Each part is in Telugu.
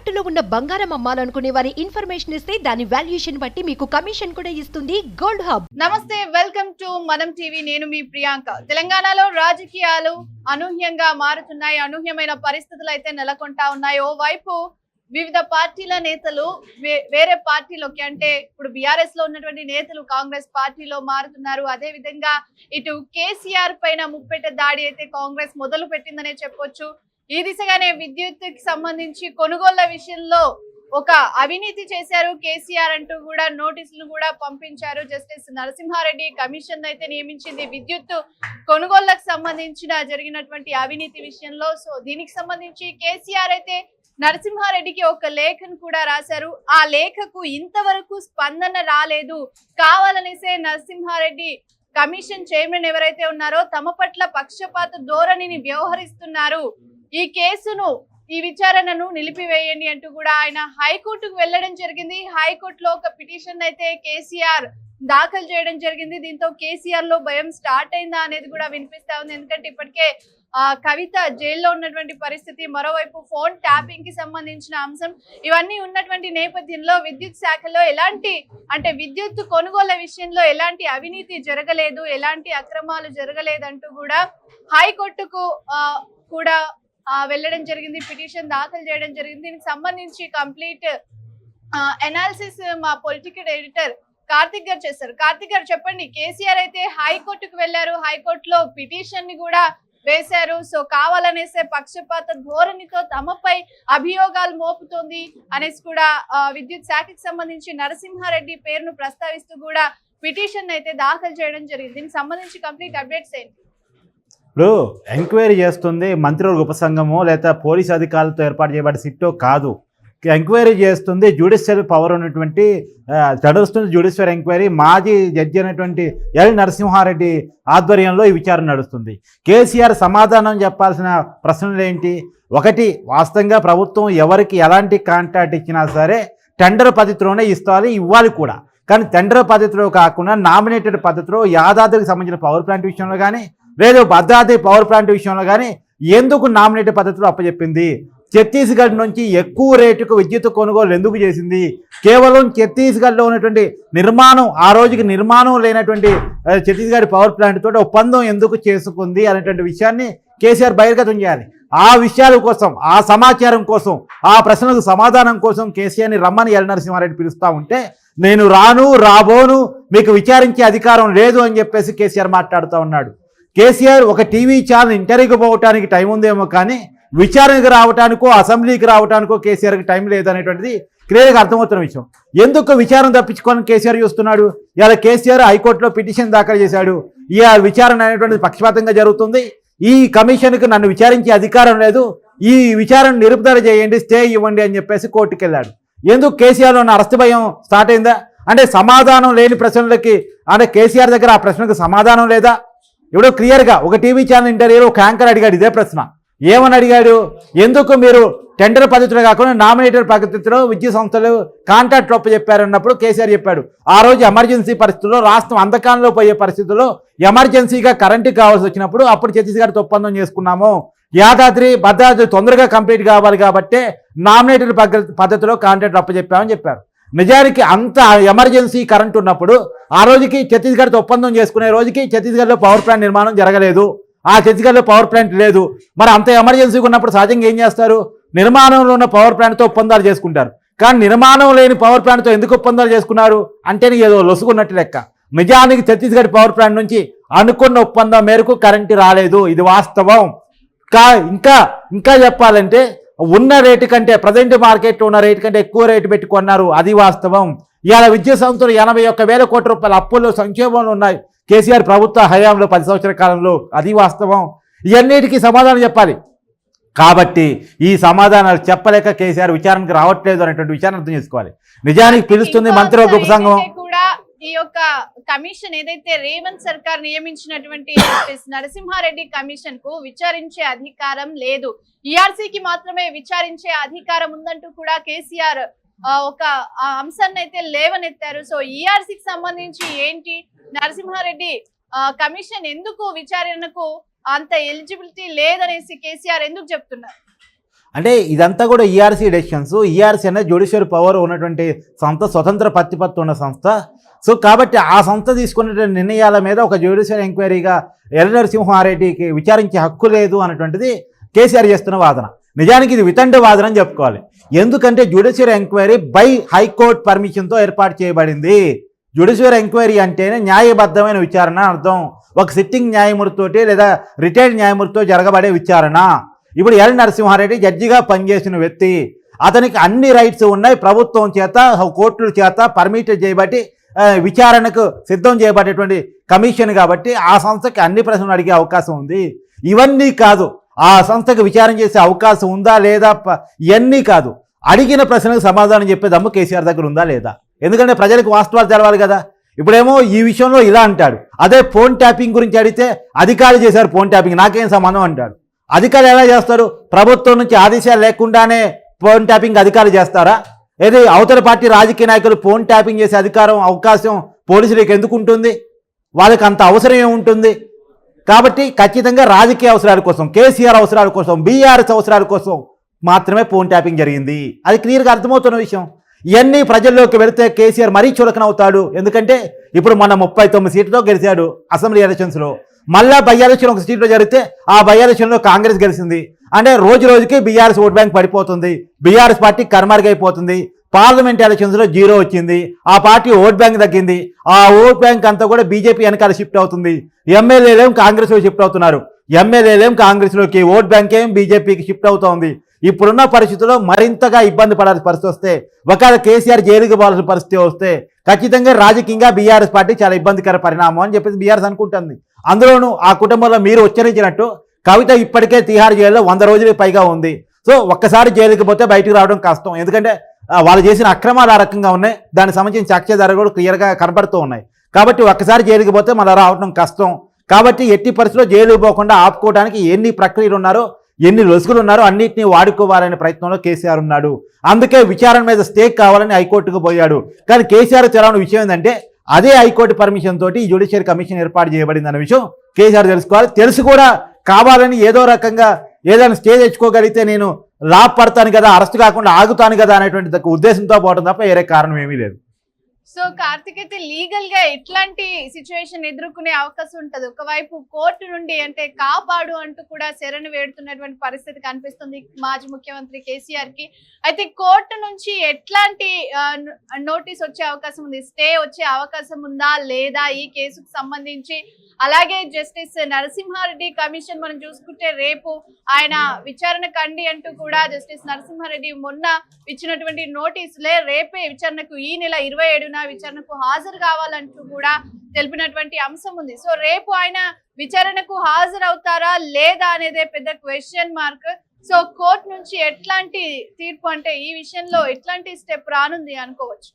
తాకట్టులో ఉన్న బంగారం అమ్మాలనుకునే వారి ఇన్ఫర్మేషన్ ఇస్తే దాని వాల్యుయేషన్ బట్టి మీకు కమిషన్ కూడా ఇస్తుంది గోల్డ్ హబ్. నమస్తే వెల్కమ్ టు మనం టీవీ. నేను మీ ప్రియాంక. తెలంగాణలో రాజకీయాలు అనూహ్యంగా మారుతున్నాయి. అనూహ్యమైన పరిస్థితులు అయితే నెలకొంటా ఉన్నాయి. ఓవైపు వివిధ పార్టీల నేతలు వే- వేరే పార్టీలోకి అంటే ఇప్పుడు బీఆర్ఎస్లో ఉన్నటువంటి నేతలు కాంగ్రెస్ పార్టీలో మారుతున్నారు. అదే విధంగా ఇటు కేసీఆర్ పైన ముప్పెట దాడి అయితే కాంగ్రెస్ మొదలు పెట్టిందనే చెప్పొచ్చు. ఈ దిశగానే విద్యుత్కి సంబంధించి కొనుగోళ్ళ విషయంలో ఒక అవినీతి చేశారు కేసీఆర్ అంటూ కూడా నోటీసులు కూడా పంపించారు జస్టిస్ నరసింహారెడ్డి. కమిషన్ అయితే నియమించింది విద్యుత్ కొనుగోళ్ళకు సంబంధించిన జరిగినటువంటి అవినీతి విషయంలో. సో దీనికి సంబంధించి కేసీఆర్ అయితే నరసింహారెడ్డికి ఒక లేఖను కూడా రాశారు. ఆ లేఖకు ఇంతవరకు స్పందన రాలేదు. కావాలనేసే నరసింహారెడ్డి కమిషన్ చైర్మన్ ఎవరైతే ఉన్నారో తమ పట్ల పక్షపాత ధోరణిని వ్యవహరిస్తున్నారు. ఈ కేసును ఈ విచారణను నిలిపివేయండి అంటూ కూడా ఆయన హైకోర్టుకు వెళ్ళడం జరిగింది. హైకోర్టులో ఒక పిటిషన్ అయితే కేసీఆర్ దాఖలు చేయడం జరిగింది. దీంతో కేసీఆర్లో భయం స్టార్ట్ అయిందా అనేది కూడా వినిపిస్తా ఉంది. ఎందుకంటే ఇప్పటికే ఆ కవిత జైల్లో ఉన్నటువంటి పరిస్థితి మరోవైపు ఫోన్ ట్యాపింగ్కి సంబంధించిన అంశం ఇవన్నీ ఉన్నటువంటి నేపథ్యంలో విద్యుత్ శాఖలో ఎలాంటి అంటే విద్యుత్ కొనుగోలు విషయంలో ఎలాంటి అవినీతి జరగలేదు ఎలాంటి అక్రమాలు జరగలేదంటూ కూడా హైకోర్టుకు కూడా వెళ్ళడం జరిగింది పిటిషన్ దాఖలు చేయడం జరిగింది. దీనికి సంబంధించి కంప్లీట్ ఎనాలిసిస్ మా పొలిటికల్ ఎడిటర్ కార్తిక్ గారు చేస్తారు కార్తిక్ గారు చెప్పండి కేసీఆర్ అయితే హైకోర్టుకు వెళ్ళారు. హైకోర్టులో పిటిషన్ని కూడా వేశారు. సో కావాలనేసే పక్షపాత ధోరణితో తమపై అభియోగాలు మోపుతోంది అనేసి కూడా విద్యుత్ శాఖకి సంబంధించి నరసింహారెడ్డి పేరును ప్రస్తావిస్తూ కూడా పిటిషన్ అయితే దాఖలు చేయడం జరిగింది. దీనికి సంబంధించి కంప్లీట్ అప్డేట్స్ ఏంటి? ఇప్పుడు ఎంక్వైరీ చేస్తుంది మంత్రివర్గ ఉపసంఘము లేదా పోలీస్ అధికారులతో ఏర్పాటు చేయబడిన సిట్టో కాదు. ఎంక్వైరీ చేస్తుంది జ్యుడిషియల్ పవర్ ఉన్నటువంటి నడుస్తుంది జ్యుడిషియల్ ఎంక్వైరీ. మాజీ జడ్జి అయినటువంటి ఎల్ నరసింహారెడ్డి ఆధ్వర్యంలో ఈ విచారణ నడుస్తుంది. కేసీఆర్ సమాధానం చెప్పాల్సిన ప్రశ్నలు ఏంటి? ఒకటి వాస్తవంగా ప్రభుత్వం ఎవరికి ఎలాంటి కాంట్రాక్ట్ ఇచ్చినా సరే టెండర్ పద్ధతిలోనే ఇస్తాలి ఇవ్వాలి కూడా. కానీ టెండర్ పద్ధతిలో కాకుండా నామినేటెడ్ పద్ధతిలో యాదాద్రికి సంబంధించిన పవర్ ప్లాంట్ విషయంలో కానీ లేదు భద్రాద్రి పవర్ ప్లాంట్ విషయంలో కానీ ఎందుకు నామినేటెడ్ పద్ధతిలో అప్పచెప్పింది ఛత్తీస్గఢ్ నుంచి ఎక్కువ రేటుకు విద్యుత్ కొనుగోలు ఎందుకు చేసింది? కేవలం ఛత్తీస్గఢ్లో ఉన్నటువంటి నిర్మాణం ఆ రోజుకి నిర్మాణం లేనటువంటి ఛత్తీస్గఢ్ పవర్ ప్లాంట్ తోటి ఒప్పందం ఎందుకు చేసుకుంది అనేటువంటి విషయాన్ని కేసీఆర్ బహిర్గతం చేయాలి. ఆ విషయాల కోసం ఆ సమాచారం కోసం ఆ ప్రశ్నలకు సమాధానం కోసం కేసీఆర్ని రమ్మని ఎల్ నరసింహారెడ్డి పిలుస్తూ ఉంటే నేను రాను రాబోను మీకు విచారించే అధికారం లేదు అని చెప్పేసి కేసీఆర్ మాట్లాడుతూ ఉన్నాడు. కేసీఆర్ ఒక టీవీ ఛానల్ ఇంటర్వ్యూకి పోవటానికి టైం ఉందేమో కానీ విచారణకు రావటానికో అసెంబ్లీకి రావటానికో కేసీఆర్కి టైం లేదనేటువంటిది క్లియర్గా అర్థమవుతున్న విషయం. ఎందుకు విచారణ తప్పించుకొని కేసీఆర్ చూస్తున్నాడు? ఇలా కేసీఆర్ హైకోర్టులో పిటిషన్ దాఖలు చేశాడు. ఈ విచారణ అనేటువంటిది పక్షపాతంగా జరుగుతుంది. ఈ కమిషన్కి నన్ను విచారించే అధికారం లేదు. ఈ విచారణ నిరుపుదల చేయండి స్టే ఇవ్వండి అని చెప్పేసి కోర్టుకు వెళ్ళాడు ఎందుకు కేసీఆర్లో ఉన్న అరెస్ట్ భయం స్టార్ట్ అయిందా? అంటే సమాధానం లేని ప్రశ్నలకి అంటే కేసీఆర్ దగ్గర ఆ ప్రశ్నకు సమాధానం లేదా? ఇప్పుడు క్లియర్గా ఒక టీవీ ఛానల్ ఇంటర్వ్యూలో ఒక యాంకర్ అడిగాడు ఇదే ప్రశ్న. ఏమని అడిగాడు? ఎందుకు మీరు టెండర్ పద్ధతిలో కాకుండా నామినేటెడ్ పద్ధతిలో విద్యా సంస్థలు కాంట్రాక్ట్ ఒప్ప చెప్పారన్నప్పుడు కేసీఆర్ చెప్పాడు. ఆ రోజు ఎమర్జెన్సీ పరిస్థితుల్లో రాష్ట్రం అంధకాలంలో పోయే పరిస్థితుల్లో ఎమర్జెన్సీగా కరెంటు కావాల్సి వచ్చినప్పుడు అప్పుడు ఛత్తీస్గఢ్తో ఒప్పందం చేసుకున్నాము. యాదాద్రి భద్రాద్రి తొందరగా కంప్లీట్ కావాలి కాబట్టి నామినేటర్ పద్ధతిలో కాంట్రాక్ట్ అప్పచెప్పామని చెప్పారు. నిజానికి అంత ఎమర్జెన్సీ కరెంట్ ఉన్నప్పుడు ఆ రోజుకి ఛత్తీస్గఢ్తో ఒప్పందం చేసుకునే రోజుకి ఛత్తీస్గఢ్లో పవర్ ప్లాంట్ నిర్మాణం జరగలేదు. ఆ ఛత్తీస్గఢ్లో పవర్ ప్లాంట్ లేదు. మరి అంత ఎమర్జెన్సీగా ఉన్నప్పుడు సహజంగా ఏం చేస్తారు? నిర్మాణంలో ఉన్న పవర్ ప్లాంట్తో ఒప్పందాలు చేసుకుంటారు. కానీ నిర్మాణం లేని పవర్ ప్లాంట్తో ఎందుకు ఒప్పందాలు చేసుకున్నారు? అంటే ఏదో లొసుకున్నట్టు లెక్క. నిజానికి ఛత్తీస్గఢ్ పవర్ ప్లాంట్ నుంచి అనుకున్న ఒప్పందం మేరకు కరెంటు రాలేదు. ఇది వాస్తవం. కా ఇంకా ఇంకా చెప్పాలంటే ఉన్న రేటు కంటే ప్రజెంట్ మార్కెట్లో ఉన్న రేటు కంటే ఎక్కువ రేటు పెట్టి కొన్నారు. అది వాస్తవం. ఇవాళ విద్యుత్ సంస్థలు ఎనభై ఒక్క వేల కోట్ల రూపాయల అప్పులు సంక్షేమంలో ఉన్నాయి. కేసీఆర్ ప్రభుత్వ హయాంలో పది సంవత్సరాల కాలంలో. అది వాస్తవం. ఇవన్నిటికీ సమాధానం చెప్పాలి. కాబట్టి ఈ సమాధానాలు చెప్పలేక కేసీఆర్ విచారణకు రావట్లేదు అనేటువంటి విచారణ అర్థం చేసుకోవాలి. నిజానికి పిలుస్తుంది మంత్రివర్గ ఉపసంఘం. ఈ యొక్క కమిషన్ ఏదైతే రేవంత్ సర్కార్ నియమించినటువంటి నరసింహారెడ్డి కమిషన్కు విచారించే అధికారం లేదు. ఈఆర్సీకి కి మాత్రమే విచారించే అధికారం ఉందంటూ కూడా కేసీఆర్ ఆ, ఒక ఆ అంశాన్ని అయితే లేవనెత్తారు. సో ఈఆర్సీకి కి సంబంధించి ఏంటి? నరసింహారెడ్డి ఆ, కమిషన్ ఎందుకు విచారణకు అంత ఎలిజిబిలిటీ లేదనేసి కేసీఆర్ ఎందుకు చెప్తున్నారు? అంటే ఇదంతా కూడా ఈఆర్సీ డెసిషన్స్ ఈఆర్సీ అనేది జ్యుడిషియల్ పవర్ ఉన్నటువంటి సంస్థ స్వతంత్ర ప్రతిపత్తి ఉన్న సంస్థ. సో కాబట్టి ఆ సంస్థ తీసుకున్నటువంటి నిర్ణయాల మీద ఒక జ్యుడిషియల్ ఎంక్వైరీగా ఎల్ నరసింహారెడ్డికి విచారించే హక్కు లేదు అన్నటువంటిది కేసీఆర్ చేస్తున్న వాదన. నిజానికి ఇది వితండ వాదన అని చెప్పుకోవాలి. ఎందుకంటే judicial enquiry by high court పర్మిషన్తో ఏర్పాటు చేయబడింది. జ్యుడిషియల్ ఎంక్వైరీ అంటేనే న్యాయబద్ధమైన విచారణ అర్థం. ఒక సిట్టింగ్ న్యాయమూర్తితోటి లేదా రిటైర్డ్ న్యాయమూర్తితో జరగబడే విచారణ. ఇప్పుడు ఎల్ నరసింహారెడ్డి జడ్జిగా పనిచేసిన వ్యక్తి. అతనికి అన్ని రైట్స్ ఉన్నాయి. ప్రభుత్వం చేత కోర్టుల చేత పర్మిట్ చేయబట్టి విచారణకు సిద్ధం చేయబడేటువంటి కమిషన్ కాబట్టి ఆ సంస్థకి అన్ని ప్రశ్నలు అడిగే అవకాశం ఉంది. ఇవన్నీ కాదు. ఆ సంస్థకు విచారం చేసే అవకాశం ఉందా లేదా ఇవన్నీ కాదు. అడిగిన ప్రశ్నకు సమాధానం చెప్పే దమ్ము కేసీఆర్ దగ్గర ఉందా లేదా? ఎందుకంటే ప్రజలకు వాస్తవాలు తెలవాలి కదా. ఇప్పుడేమో ఈ విషయంలో ఇలా అంటాడు. అదే ఫోన్ ట్యాపింగ్ గురించి అడిగితే అధికారులు చేశారు ఫోన్ ట్యాపింగ్ నాకేం సమానం అంటాడు. అధికారులు ఎలా చేస్తారు? ప్రభుత్వం నుంచి ఆదేశాలు లేకుండానే ఫోన్ ట్యాపింగ్ అధికారులు చేస్తారా? ఏది అవతల పార్టీ రాజకీయ నాయకులు ఫోన్ ట్యాపింగ్ చేసే అధికారం అవకాశం పోలీసులకు ఎందుకు ఉంటుంది? వాళ్ళకి అంత అవసరం ఏముంటుంది? కాబట్టి ఖచ్చితంగా రాజకీయ అవసరాల కోసం కేసీఆర్ అవసరాల కోసం బీఆర్ఎస్ అవసరాల కోసం మాత్రమే ఫోన్ ట్యాపింగ్ జరిగింది. అది క్లియర్గా అర్థమవుతున్న విషయం. ఇవన్నీ ప్రజల్లోకి వెళితే కేసీఆర్ మరీ చులకనవుతాడు. ఎందుకంటే ఇప్పుడు మన ముప్పై తొమ్మిది సీట్లతో గెలిచాడు అసెంబ్లీ ఎలక్షన్స్లో. మళ్ళా బై ఎలక్షన్ ఒక సీట్లో జరిగితే ఆ బై ఎలక్షన్లో కాంగ్రెస్ గెలిచింది. అంటే రోజు రోజుకి బీఆర్ఎస్ ఓట్ బ్యాంక్ పడిపోతుంది. బీఆర్ఎస్ పార్టీ కర్మార్గైపోతుంది పార్లమెంట్ ఎలక్షన్స్లో జీరో వచ్చింది. ఆ పార్టీ ఓట్ బ్యాంక్ తగ్గింది. ఆ ఓట్ బ్యాంక్ అంతా కూడా బీజేపీ వెనకాల షిఫ్ట్ అవుతుంది. ఎమ్మెల్యేలేం కాంగ్రెస్లో షిఫ్ట్ అవుతున్నారు. ఎమ్మెల్యేలేం కాంగ్రెస్లోకి ఓట్ బ్యాంక్ ఏం బీజేపీకి షిఫ్ట్ అవుతోంది. ఇప్పుడున్న పరిస్థితుల్లో మరింతగా ఇబ్బంది పడాల్సిన పరిస్థితి వస్తే ఒకవేళ కేసీఆర్ జైలుకి పోవాల్సిన పరిస్థితి వస్తే ఖచ్చితంగా రాజకీయంగా బీఆర్ఎస్ పార్టీ చాలా ఇబ్బందికర పరిణామం అని చెప్పేసి బీఆర్ఎస్ అనుకుంటుంది. అందులోనూ ఆ కుటుంబంలో మీరు ఉచ్చరించినట్టు కవిత ఇప్పటికే తిహార్ జైల్లో వంద రోజులకు పైగా ఉంది. సో ఒక్కసారి జైలుకి పోతే బయటకు రావడం కష్టం. ఎందుకంటే వాళ్ళు చేసిన అక్రమాలు ఆ రకంగా ఉన్నాయి. దానికి సంబంధించిన సాక్ష్యాధారాలు కూడా క్లియర్గా కనబడుతూ ఉన్నాయి. కాబట్టి ఒక్కసారి జైలుకి పోతే మళ్ళీ రావడం కష్టం. కాబట్టి ఎట్టి పరిస్థితుల్లో జైలుకి పోకుండా ఆపుకోవడానికి ఎన్ని ప్రక్రియలు ఉన్నారో ఎన్ని లొసుగులు ఉన్నారో అన్నింటినీ వాడుకోవాలనే ప్రయత్నంలో కేసీఆర్ ఉన్నాడు. అందుకే విచారణ మీద స్టేక్ కావాలని హైకోర్టుకు పోయాడు. కానీ కేసీఆర్ తెలవని విషయం ఏంటంటే అదే హైకోర్టు పర్మిషన్ తోటి ఈ జ్యుడిషియల్ కమిషన్ ఏర్పాటు చేయబడింది అనే విషయం కేసీఆర్ తెలుసుకోవాలి. తెలుసు కూడా కావాలని ఏదో రకంగా ఏదైనా స్టే తెచ్చుకోగలిగితే నేను లాభపడతాను కదా అరెస్ట్ కాకుండా ఆగుతాను కదా అనేటువంటి ఉద్దేశంతో పోవడం తప్ప వేరే కారణం ఏమీ లేదు. సో కార్తిక్ అయితే లీగల్గా ఎట్లాంటి సిచ్యువేషన్ ఎదుర్కొనే అవకాశం ఉంటది. ఒకవైపు కోర్టు నుండి అంటే కాపాడు అంటూ కూడా శరణు వేడుతున్నటువంటి పరిస్థితి కనిపిస్తుంది మాజీ ముఖ్యమంత్రి కేసీఆర్కి అయితే కోర్టు నుంచి ఎట్లాంటి నోటీస్ వచ్చే అవకాశం ఉంది? స్టే వచ్చే అవకాశం ఉందా? లేదా? ఈ కేసుకు సంబంధించి అలాగే జస్టిస్ నరసింహారెడ్డి కమిషన్ మనం చూసుకుంటే రేపు ఆయన విచారణ కండి అంటూ కూడా జస్టిస్ నరసింహారెడ్డి మొన్న ఇచ్చినటువంటి నోటీసులే రేపే విచారణకు ఈ నెల ఇరవై ఏడున విచారణకు హాజరు కావాలంటూ కూడా తెలిపినటువంటి అంశం ఉంది. సో రేపు ఆయన విచారణకు హాజరు అవుతారా లేదా అనేదే పెద్ద క్వశ్చన్ మార్క్ సో కోర్టు నుంచి ఎట్లాంటి తీర్పు అంటే ఈ విషయంలో ఎట్లాంటి స్టెప్ రానుంది అనుకోవచ్చు?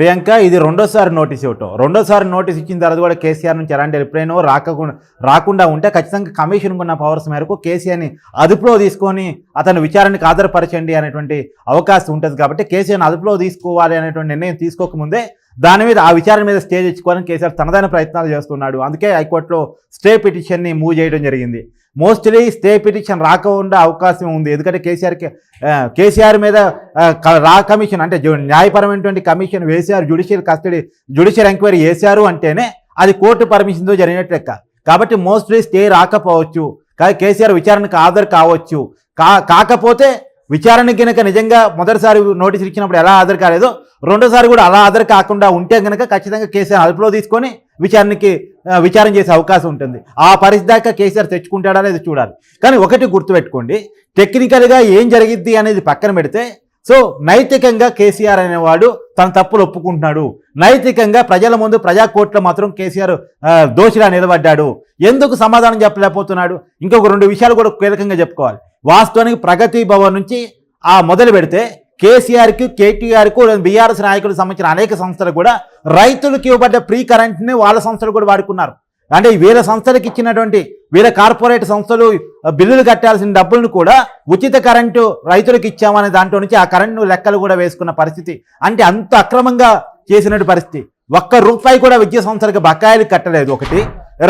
ప్రియాంక ఇది రెండోసారి నోటీస్ ఇవ్వటం. రెండోసారి నోటీస్ ఇచ్చిన తర్వాత కూడా కేసీఆర్ నుంచి ఎలాంటి రిప్లైనో రాకుండా రాకుండా ఉంటే ఖచ్చితంగా కమిషన్ ఉన్న పవర్స్ మేరకు కేసీఆర్ని అదుపులో తీసుకొని అతను విచారణకు ఆధారపరచండి అనేటువంటి అవకాశం ఉంటుంది కాబట్టి కేసీఆర్ని అదుపులో తీసుకోవాలి అనేటువంటి నిర్ణయం తీసుకోకముందే దాని మీద ఆ విచారణ మీద స్టే తెచ్చుకోవాలని కేసీఆర్ తనదైన ప్రయత్నాలు చేస్తున్నాడు. అందుకే హైకోర్టులో స్టే పిటిషన్ని మూవ్ చేయడం జరిగింది. మోస్ట్లీ స్టే పిటిషన్ రాకుండా అవకాశం ఉంది. ఎందుకంటే కేసీఆర్కి కేసీఆర్ మీద రా కమిషన్ అంటే న్యాయపరమైనటువంటి కమిషన్ వేశారు. జ్యుడిషియల్ కస్టడీ జ్యుడిషియల్ ఎంక్వైరీ చేశారు అంటేనే అది కోర్టు పర్మిషన్తో జరిగినట్టు లెక్క. కాబట్టి మోస్ట్లీ స్టే రాకపోవచ్చు. కానీ కేసీఆర్ విచారణకు హాజరు కావచ్చు. కా కాకపోతే విచారణ కనుక నిజంగా మొదటిసారి నోటీసులు ఇచ్చినప్పుడు ఎలా హాజరు కాలేదో రెండోసారి కూడా అలా హాజరు కాకుండా ఉంటే కనుక ఖచ్చితంగా కేసీఆర్ అదుపులో తీసుకొని విచారణకి విచారం విచారణ చేసే అవకాశం ఉంటుంది. ఆ పరిస్థితి దాకా కేసీఆర్ తెచ్చుకుంటాడా అనేది చూడాలి. కానీ ఒకటి గుర్తుపెట్టుకోండి. టెక్నికల్గా ఏం జరిగిద్ది అనేది పక్కన పెడితే సో నైతికంగా కేసీఆర్ అనేవాడు తన తప్పులు ఒప్పుకుంటున్నాడు. నైతికంగా ప్రజల ముందు ప్రజా కోర్టులో మాత్రం కేసీఆర్ ఆ, దోషిలా నిలబడ్డాడు. ఎందుకు సమాధానం చెప్పలేకపోతున్నాడు? ఇంకొక రెండు విషయాలు కూడా కీలకంగా చెప్పుకోవాలి. వాస్తవానికి ప్రగతి భవన్ నుంచి ఆ మొదలు పెడితే కేసీఆర్కి కేటీఆర్కు బీఆర్ఎస్ నాయకులకు సంబంధించిన అనేక సంస్థలు కూడా రైతులకు ఇవ్వబడ్డ ప్రీ కరెంట్ని వాళ్ళ సంస్థలు కూడా వాడుకున్నారు. అంటే వీళ్ళ సంస్థలకు ఇచ్చినటువంటి వీళ్ళ కార్పొరేట్ సంస్థలు బిల్లులు కట్టాల్సిన డబ్బులను కూడా ఉచిత కరెంటు రైతులకు ఇచ్చామనే దాంట్లో నుంచి ఆ కరెంటు లెక్కలు కూడా వేసుకున్న పరిస్థితి. అంటే అంత అక్రమంగా చేసినటువంటి పరిస్థితి. ఒక్క రూపాయి కూడా విద్యా సంస్థలకు బకాయిలు కట్టలేదు ఒకటి.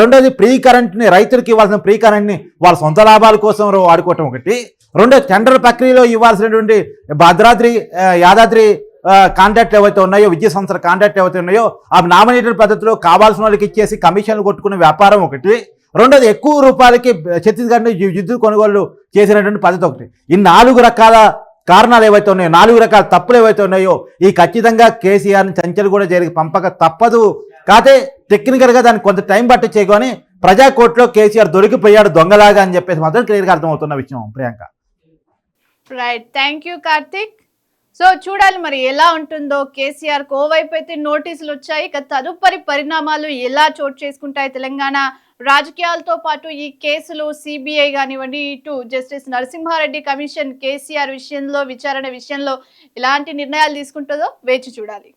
రెండోది ప్రీ కరెంట్ని రైతులకు ఇవ్వాల్సిన ప్రీ కరెంట్ని వాళ్ళ సొంత లాభాల కోసం వాడుకోవటం ఒకటి. రెండో టెండర్ ప్రక్రియలో ఇవ్వాల్సినటువంటి భద్రాద్రి యాదాద్రి కాంట్రాక్ట్ ఏవైతే ఉన్నాయో విద్యా సంస్థల కాంట్రాక్ట్ ఏవైతే ఉన్నాయో ఆ నామినేటెడ్ పద్ధతిలో కావాల్సిన వాళ్ళకి ఇచ్చేసి కమిషన్లు కొట్టుకునే వ్యాపారం ఒకటి. రెండోది ఎక్కువ రూపాయలకి ఛత్తీస్గఢ్ నుంచి విద్యుత్ కొనుగోలు చేసినటువంటి పద్ధతి ఒకటి. ఈ నాలుగు రకాల కారణాలు ఏవైతే ఉన్నాయో నాలుగు రకాల తప్పులు ఏవైతే ఉన్నాయో ఈ ఖచ్చితంగా కేసీఆర్ని చంచలు కూడా జరిగి పంపక తప్పదు. కాతే టెక్నికల్గా దానికి కొంత టైం పట్టి చేయకొని ప్రజా కోర్టులో కేసీఆర్ దొరికిపోయాడు దొంగలాగా అని చెప్పేసి మాత్రం క్లియర్గా అర్థమవుతున్న విషయం Priyanka. Right thank you Karthik so చూడాలి మరి ఎలా ఉంటుందో కేసీఆర్ ఓవైపు అయితే నోటీసులు వచ్చాయి. ఇక తదుపరి పరిణామాలు ఎలా చోటు చేసుకుంటాయి తెలంగాణ రాజకీయాలతో పాటు ఈ కేసులు సిబిఐ కానివ్వండి ఇటు జస్టిస్ నరసింహారెడ్డి కమిషన్ కేసీఆర్ విషయంలో విచారణ విషయంలో ఎలాంటి నిర్ణయాలు తీసుకుంటుందో వేచి చూడాలి.